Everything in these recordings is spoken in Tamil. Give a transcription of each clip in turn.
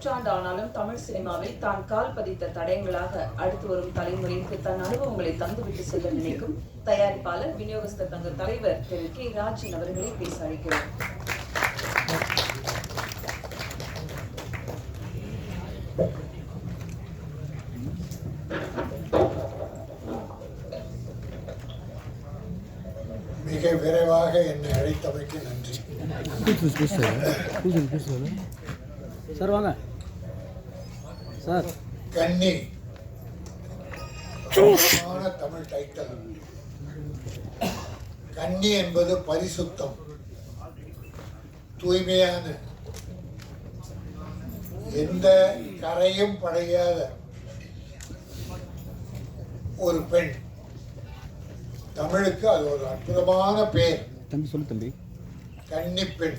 நூற்றாண்டு ஆனாலும் தமிழ் சினிமாவில் தான் கால் பதித்த தடயங்களாக அடுத்து வரும் தலைமுறைக்கு தன் அனுபவங்களை தந்துவிட்டு செல்ல நினைக்கும் தயாரிப்பாளர் விநியோகஸ்தர் தங்க தலைவர் திரு. கே. ராஜன் அவர்களை பேச அழைக்கிறோம். மிக விரைவாக என்னை அழைத்தமைக்கு நன்றி. சார் வாங்க. கன்னி அழகான தமிழ் டைட்டில் கன்னி என்பது பரிசுத்தம். தூய்மையான. எந்த கரையும் படையாத ஒரு பெண். தமிழுக்கு அது ஒரு அற்புதமான பேர். தம்பி சொல்லு தம்பி. கன்னி பெண்.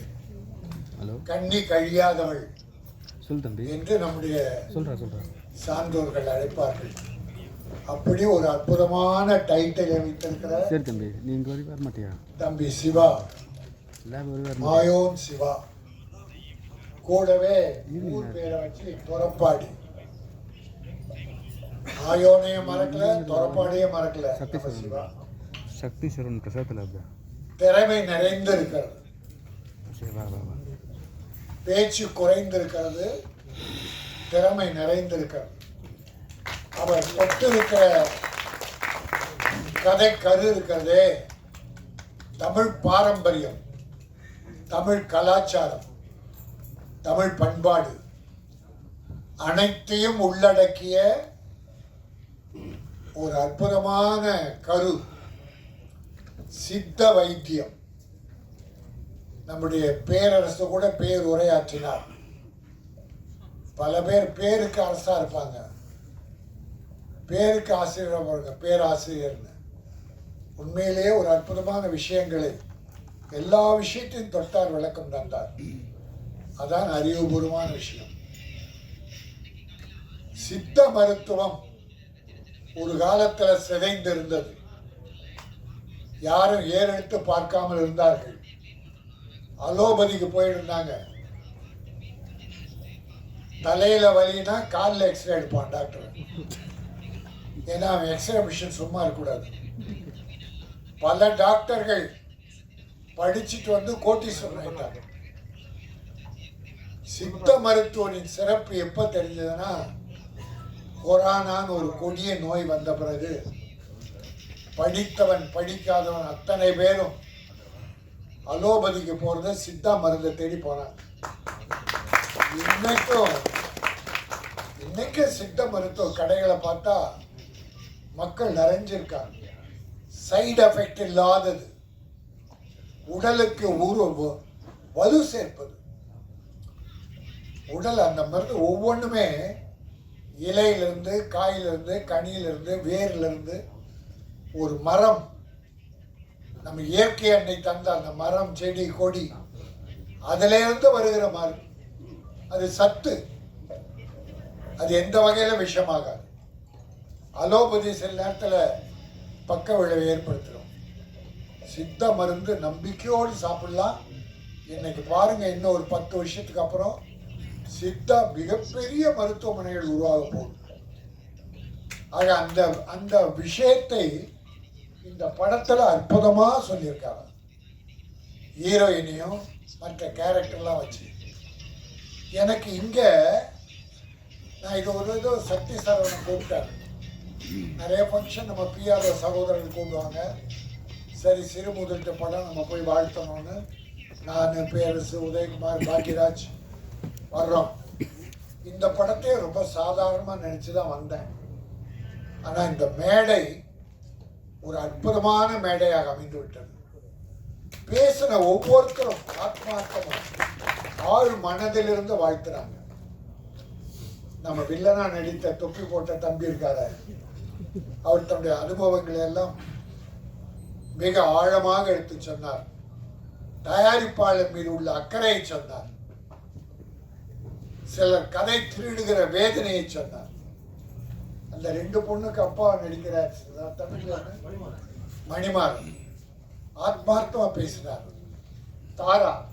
ஹலோ. கன்னி கழியாதவள். சொல்லு தம்பி. என்று நம்முடைய சொல்கிறா சொல்கிறா சான்றோர்கள் அழைப்பார்கள். அப்படி ஒரு அற்புதமான டைட்டில் வைத்திருக்கிற சரி தம்பி நீ இங்கே வரை வர மாட்டியா? தம்பி சிவா. மாயோன் சிவா. கூடவே ஊர் பேரை வச்சு துறப்பாடி. மாயோனையும் மறக்கல துறப்பாடியும் மறக்கல. சிவா. சக்தி சரவண் பிரசாத் லேப் திறமை நிறைந்திருக்கிறது. சரி வா வா வா. பேச்சு குறைந்திருக்கிறது திறமை நிறைந்திருக்கிறது. அவர் தொட்டிருக்கிற கதை கரு இருக்கிறதே தமிழ் பாரம்பரியம் தமிழ் கலாச்சாரம் தமிழ் பண்பாடு அனைத்தையும் உள்ளடக்கிய ஒரு அற்புதமான கரு சித்த வைத்தியம். நம்முடைய பேரரசு கூட பேர் உரையாற்றினார். பல பேர் பேருக்கு அரசாக இருப்பாங்க. பேருக்கு ஆசிரியர் பாருங்க பேராசிரியர்னு. உண்மையிலேயே ஒரு அற்புதமான விஷயங்களை எல்லா விஷயத்தையும் தொட்டார் விளக்கம் தந்தார். அதான் அறிவுபூர்வமான விஷயம். சித்த மருத்துவம் ஒரு காலத்தில் சிதைந்திருந்தது. யாரும் ஏறெடுத்து பார்க்காமல் இருந்தார்கள். அலோபதிக்கு போயிருந்தாங்க தலையில வலினா காலில் எக்ஸ்ரே எடுப்பான் டாக்டர் ஏன்னா அவன் எக்ஸ்ரே மிஷின் சும்மா இருக்கக்கூடாது. பல டாக்டர்கள் படிச்சுட்டு வந்து கோட்டீஸ்வரன் ஆயிட்டாங்க. சித்த மருத்துவனின் சிறப்பு எப்ப தெரிஞ்சதுன்னா கொரோனான்னு ஒரு கொடிய நோய் வந்த பிறகு படித்தவன் படிக்காதவன் அத்தனை பேரும் அலோபதிக்கு போகிறத சித்தா மருந்தை தேடி போகிறாங்க இன்னைக்கும் இன்னைக்கு சித்த மருத்துவ கடைகளை பார்த்தா மக்கள் நிறைஞ்சிருக்காங்க. சைடு எஃபெக்ட் இல்லாதது. உடலுக்கு ஊறு வலு சேர்ப்பது. உடல் அந்த மருந்து ஒவ்வொன்றுமே இலையிலிருந்து காயிலிருந்து கனியிலிருந்து வேர்லேருந்து ஒரு மரம் நம்ம இயற்கை அன்னை தந்த அந்த மரம் செடி கொடி அதிலிருந்து வருகிற மாதிரி அது சத்து. அது எந்த வகையில விஷமாகாது. அலோபதி சில நேரத்தில் பக்க விளைவை ஏற்படுத்திடும் சித்த மருந்து நம்பிக்கையோடு சாப்பிடலாம். இன்னைக்கு பாருங்க இன்னும் ஒரு பத்து வருஷத்துக்கு அப்புறம் சித்தா மிகப்பெரிய மருத்துவமனைகள் உருவாக போகுது. ஆக அந்த அந்த விஷயத்தை இந்த படத்தில் அற்புதமாக சொல்லியிருக்காங்க. ஹீரோயினையும் மற்ற கேரக்டர்லாம் வச்சு. எனக்கு இங்கே நான் இது ஒரு இது சக்தி சரவணன் கூப்பிட்டாரு. நிறைய ஃபங்க்ஷன் நம்ம பிஆர்ஓ சகோதரர்கள் கூப்பிடுவாங்க. சரி சிறு முதலீட்டு படம் நம்ம போய் வாழ்த்தணும்னு. நான் பேரரசு உதயகுமார் பாக்யராஜ் வர்றோம். இந்த படத்தை ரொம்ப சாதாரணமாக நினச்சி தான் வந்தேன். ஆனால் இந்த மேடை ஒரு அற்புதமான மேடையாக அமைந்து விட்டது பேசின ஒவ்வொருத்தரும் ஆத்மார்த்தமாக ஆள் மனதிலிருந்து வாழ்த்துறாங்க. நம்ம வில்லனா நடித்த தொப்பி போட்ட தம்பி இருக்காரு? அவர் தன்னுடைய அனுபவங்களை எல்லாம் மிக ஆழமாக எடுத்து சொன்னார். தயாரிப்பாளர் மீது உள்ள அக்கறையை சொன்னார். சிலர் கதை திருடுகிற வேதனையை சொன்னார். அந்த ரெண்டு பொண்ணுக்கு அப்பா நடிக்கிறார் தமிழ்ல மணிமாறன். ஆத்மார்த்தமா பேசினார். தாரா.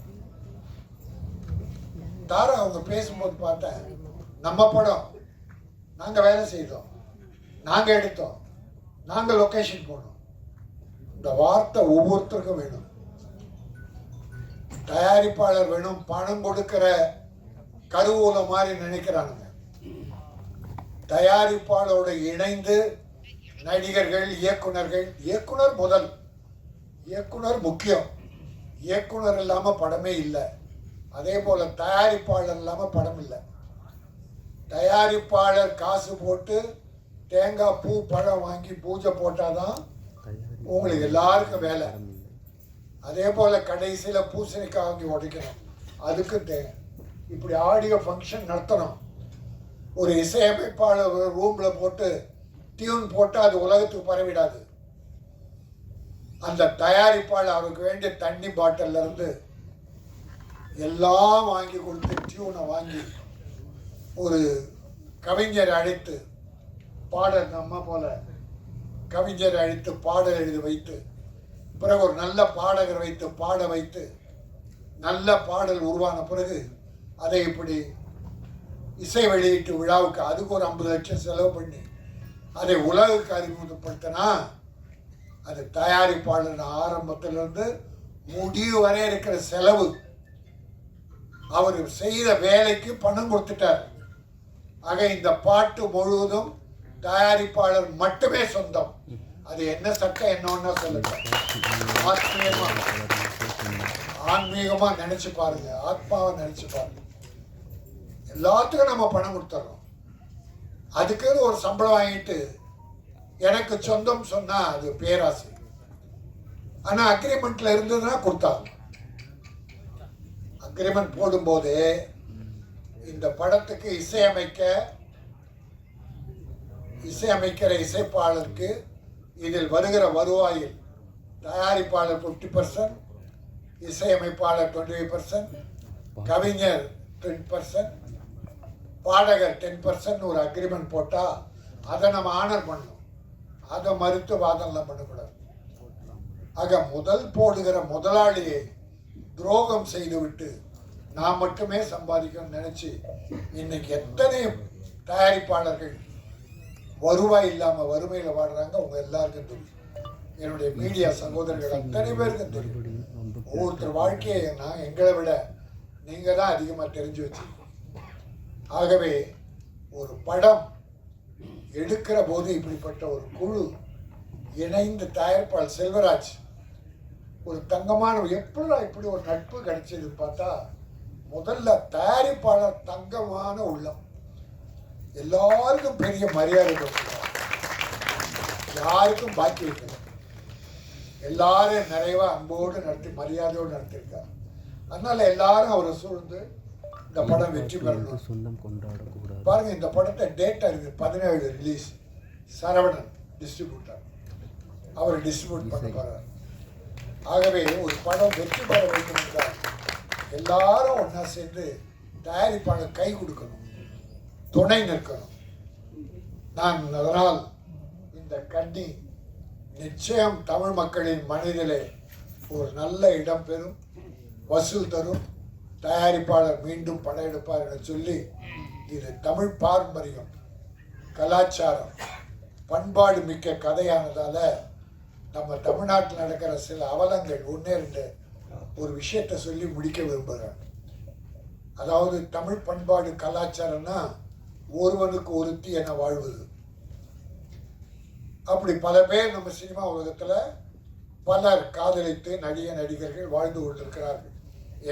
தாரா அவங்க பேசும்போது பார்த்தேன் நம்ம படம் நாங்கள் வேலை செய்தோம். நாங்கள் எடுத்தோம். நாங்கள் லொக்கேஷன் போனோம். இந்த வார்த்தை ஒவ்வொருத்தருக்கும் வேணும். தயாரிப்பாளர் வேணும் பணம் கொடுக்கிற கருவூல மாதிரி நினைக்கிறானுங்க. தயாரிப்பாளரோட இணைந்து நடிகர்கள் இயக்குனர்கள் இயக்குனர் முதல். இயக்குனர் முக்கியம். இயக்குனர் இல்லாமல் படமே இல்லை. அதே போல் தயாரிப்பாளர் இல்லாமல் படம் இல்லை. தயாரிப்பாளர் காசு போட்டு தேங்காய் பூ பழம் வாங்கி பூஜை போட்டாதான் உங்களுக்கு எல்லாருக்கும் வேலை. அதே போல் கடைசியில் பூசணிக்காய் வாங்கி உடைக்கணும். அதுக்கு தே இப்படி ஆடியோ ஃபங்க்ஷன் நடத்தணும். ஒரு இசையமைப்பாளர் ஒரு ரூம்ல போட்டு டியூன் போட்டு அது உலகத்துக்கு பரவிடாது. அந்த தயாரிப்பாளர் அவருக்கு வேண்டிய தண்ணி பாட்டிலேருந்து எல்லாம் வாங்கி கொடுத்து டியூனை வாங்கி ஒரு கவிஞரை அழைத்து பாடல் நம்ம போல கவிஞரை அழைத்து பாடல் எழுதி வைத்து பிறகு ஒரு நல்ல பாடகர் வைத்து பாட வைத்து நல்ல பாடல் உருவான பிறகு அதை இப்படி இசை வெளியீட்டு விழாவுக்கு அதுக்கு ஒரு ஐம்பது லட்சம் செலவு பண்ணி அதை உலகுக்கு அறிமுகப்படுத்தினா அது தயாரிப்பாளர் ஆரம்பத்திலிருந்து முடிவு வரை இருக்கிற செலவு. அவர் செய்த வேலைக்கு பணம் கொடுத்துட்டார். ஆக இந்த பாட்டு முழுவதும் தயாரிப்பாளர் மட்டுமே சொந்தம். அது என்ன சட்டம் என்னன்னா சொல்லுங்க. ஆத்மீயமா ஆன்மீகமா நினைச்சு பாருங்க. ஆத்மாவை நினைச்சு பாருங்க. எல்லாத்துக்கும் நம்ம பணம் கொடுத்துட்றோம் அதுக்குன்னு ஒரு சம்பளம் வாங்கிட்டு எனக்கு சொந்தம் சொன்னால் அது பேராசை. ஆனால் அக்ரிமெண்ட்டில் இருந்ததுன்னா கொடுத்தாங்க. அக்ரிமெண்ட் போடும்போது இந்த படத்துக்கு இசையமைக்க இசையமைக்கிற இசைப்பாளருக்கு இதில் வருகிற வருவாயில் தயாரிப்பாளர் ஃபிஃப்டி பர்சன்ட் இசையமைப்பாளர் டுவெண்ட்டி ஃபைவ் பர்சன்ட் கவிஞர் டென் பர்சன்ட் பாடகர் டென் பர்சன்ட் ஒரு அக்ரிமெண்ட் போட்டால் அதை நம்ம ஆனர் பண்ணணும். அதை மறுத்து வாதம்லாம் பண்ணக்கூடாது. ஆக முதல் போடுகிற முதலாளியை துரோகம் செய்துவிட்டு நான் மட்டுமே சம்பாதிக்கணும்னு நினச்சி இன்னைக்கு எத்தனை தயாரிப்பாளர்கள் வருவாய் இல்லாமல் வறுமையில் வாடுறாங்க அவங்க எல்லாருக்கும் தெரியும். என்னுடைய மீடியா சகோதரர்கள் அத்தனை பேருக்கும் தெரியும். ஒவ்வொருத்தர் வாழ்க்கையை நான் எங்களை விட நீங்கள் தான் அதிகமாக தெரிஞ்சு வச்சுருக்கோம் ஆகவே ஒரு படம் எடுக்கிற போது இப்படிப்பட்ட ஒரு குழு இணைந்து தயாரிப்பாளர் செல்வராஜ் ஒரு தங்கமான எப்படிடா இப்படி ஒரு நட்பு கிடைச்சது பார்த்தா முதல்ல தயாரிப்பாளர் தங்கமான உள்ளம். எல்லாருக்கும் பெரிய மரியாதை கொடுத்துருக்காங்க யாருக்கும் பாக்கி வைக்கல. எல்லாரும் நிறைவாக அன்போடு நடத்தி மரியாதையோடு நடத்திருக்காங்க அதனால் எல்லாரும் அவரை சூழ்ந்து இந்த படம் வெற்றி பெறணும். சொந்தம் கொண்டாடக்கூடாது. பாருங்க இந்த படத்தை டேட் இருக்கு. பதினேழு ரிலீஸ் சரவணன் டிஸ்ட்ரிபியூட்டர் அவர் டிஸ்ட்ரிபியூட் பண்ண போறார். ஆகவே ஒரு படம் வெற்றி பெற வேண்டும் என்றால் எல்லாரும் ஒன்றா சேர்ந்து தயாரிப்பாளர் கை கொடுக்கணும். துணை நிற்கணும். நான் அதனால் இந்த கண்ணி நிச்சயம் தமிழ் மக்களின் மனதிலே ஒரு நல்ல இடம் பெறும் வசூல் தரும். தயாரிப்பாளர் மீண்டும் படம் எடுப்பார் என சொல்லி இது தமிழ் பாரம்பரியம் கலாச்சாரம் பண்பாடு மிக்க கதையானதால நம்ம தமிழ்நாட்டில் நடக்கிற சில அவலங்கள் ஒன்றே ரெண்டு ஒரு விஷயத்தை சொல்லி முடிக்க விரும்புகிறேன் அதாவது தமிழ் பண்பாடு கலாச்சாரம்னா ஒருவனுக்கு ஒருத்தி என வாழ்வது. அப்படி பல பேர் நம்ம சினிமா உலகத்துல பலர் காதலித்து நடிக நடிகர்கள் வாழ்ந்து கொண்டிருக்கிறார்கள்.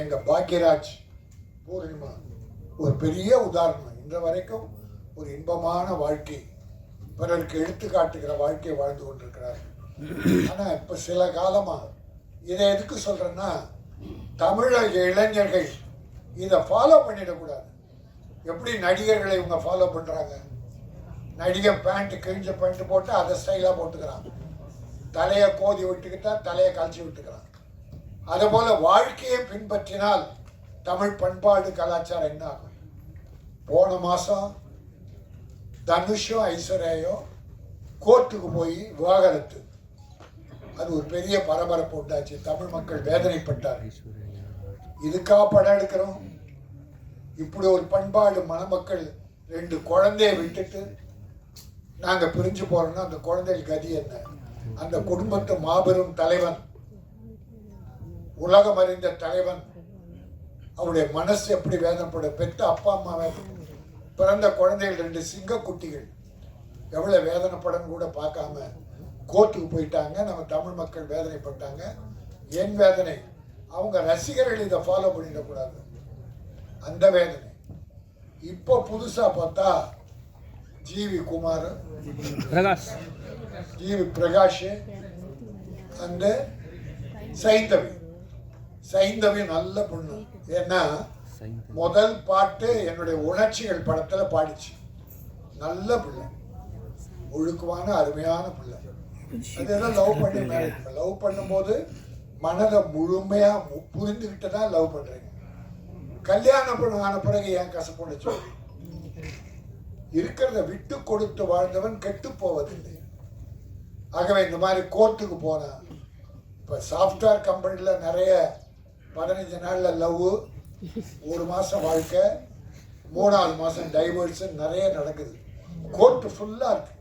எங்கள் பாக்யராஜ் பூர்ணிமா ஒரு பெரிய உதாரணம். இன்று வரைக்கும் ஒரு இன்பமான வாழ்க்கை. பிறருக்கு எடுத்துக்காட்டுகிற வாழ்க்கையை வாழ்ந்து கொண்டிருக்கிறார். ஆனால் இப்போ சில காலமாக இதை எதுக்கு சொல்கிறேன்னா தமிழக இளைஞர்கள் இதை ஃபாலோ பண்ணிடக்கூடாது. எப்படி நடிகர்களை இவங்க ஃபாலோ பண்ணுறாங்க நடிகன் பேண்ட்டு கிழிஞ்ச பேண்ட்டு போட்டு அதை ஸ்டைலாக போட்டுக்கிறான். தலையை கோதி விட்டுக்கிட்டா தலையை கழிச்சு விட்டுக்கிறான். அதுபோல வாழ்க்கையை பின்பற்றினால் தமிழ் பண்பாடு கலாச்சாரம் என்ன ஆகும்? போன மாதம் தனுஷும் ஐஸ்வர்யாயும் கோர்ட்டுக்கு போய் விவாகரத்து. அது ஒரு பெரிய பரபரப்பு உண்டாச்சு. தமிழ் மக்கள் வேதனைப்பட்டார். இதுக்கா படம் எடுக்கிறோம். இப்படி ஒரு பண்பாடு மணமக்கள் ரெண்டு குழந்தைய விட்டுட்டு நாங்கள் பிரிஞ்சு போகிறோம்னா அந்த குழந்தைகள் கதி என்ன? அந்த குடும்பத்து மாபெரும் தலைவன் உலகம் அறிந்த தலைவன். அவருடைய மனசு எப்படி வேதனைப்படும்? பெத்த அப்பா அம்மாவை பிறந்த குழந்தைகள் ரெண்டு சிங்க குட்டிகள் எவ்வளவு வேதனைப்படும் கூட பார்க்காம கோர்ட்டுக்கு போயிட்டாங்க. நம்ம தமிழ் மக்கள் வேதனைப்பட்டாங்க. என் வேதனை அவங்க ரசிகர்கள் இதை ஃபாலோ பண்ணிடக்கூடாது. அந்த வேதனை. இப்போ புதுசா பார்த்தா G V Kumar Prakash. G V Prakash அந்த சைந்தவி. சைந்தவி நல்ல பொண்ணு. ஏன்னா முதல் பாட்டு என்னுடைய உணர்ச்சிகள் படத்துல பாடிச்சு. நல்ல பிள்ளை. ஒழுக்கமான அருமையான பிள்ளை. அதெல்லாம் லவ் பண்ணி மேரேஜ் லவ் பண்ணும்போது மனதை முழுமையா மு- புரிந்துகிட்டு தான் லவ் பண்றீங்க. கல்யாணம் பண்ண ஆன பிறகு ஏன் கசப்புடைச்சு இருக்கிறத விட்டு கொடுத்து வாழ்ந்தவன் கெட்டு போவதில்லை. ஆகவே இந்த மாதிரி கோர்ட்டுக்கு போனேன் இப்போ சாஃப்ட்வேர் கம்பெனியில் நிறைய பதினஞ்சு நாளில் லவ் ஒரு மாதம் வாழ்க்கை மூணாவது மாதம் டைவர்ஸு நிறைய நடக்குது. கோர்ட்டு ஃபுல்லாக இருக்கு.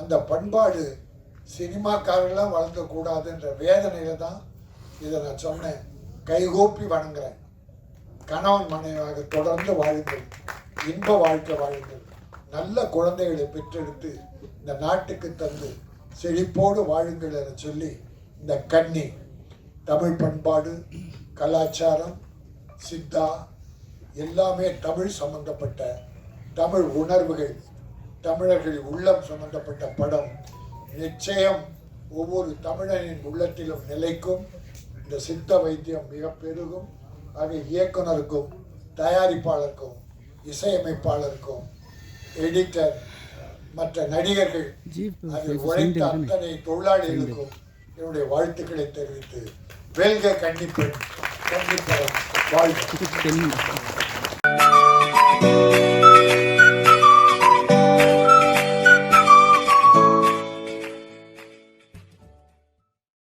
அந்த பண்பாடு சினிமாக்காரெல்லாம் வளர்க்கக்கூடாதுன்ற வேதனையில தான் இதை நான் சொன்னேன். கைகூப்பி வணங்குறேன். கணவன் மனைவியாக தொடர்ந்து வாழுங்கள். இன்ப வாழ்க்கை வாழுங்கள். நல்ல குழந்தைகளை பெற்றெடுத்து இந்த நாட்டுக்கு தந்து செழிப்போடு வாழுங்கள் என சொல்லி இந்த கன்னி தமிழ் பண்பாடு கலாச்சாரம் சித்தா எல்லாமே தமிழ் சம்பந்தப்பட்ட தமிழ் உணர்வுகள் தமிழர்கள் உள்ளம் சம்பந்தப்பட்ட படம். நிச்சயம் ஒவ்வொரு தமிழனின் உள்ளத்திலும் நிலைக்கும் இந்த சித்த வைத்தியம் மிக பெருகும் ஆக இயக்குனருக்கும் தயாரிப்பாளருக்கும் இசையமைப்பாளருக்கும் எடிட்டர் மற்ற நடிகர்கள் அதில் உழைத்த அத்தனை தொழிலாளிகளுக்கும் என்னுடைய வாழ்த்துக்களை தெரிவித்து வெல்க கண்டிப்பெண் கண்டிப்பாக வாழ்த்து டென்